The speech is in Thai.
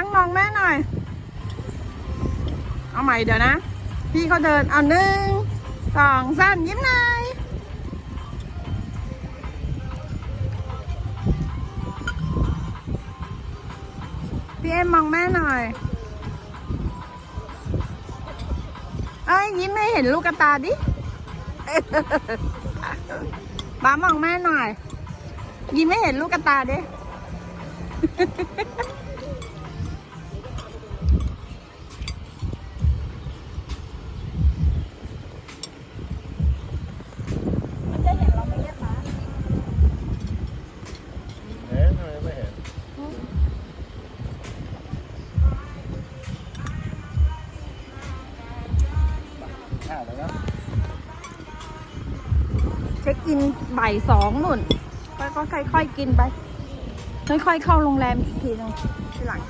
งมองแม่หน่อย เอาใหม่เดี๋ยวนะ พี่เขาเดินเอาหนึ่งสองสามยิ้มหน่อยพี่เอ็มมองแม่หน่อย เอ้ยยิ้มให้เห็นลูกกระตาดิบ้ามองแม่หน่อย ยิ้มให้เห็นลูกกระตาดิ เช็คอินบ่ายสองนุ่น ก็ค่อยๆกินไป ค่อยๆเข้าโรงแรมอีกทีนึงทีหลัง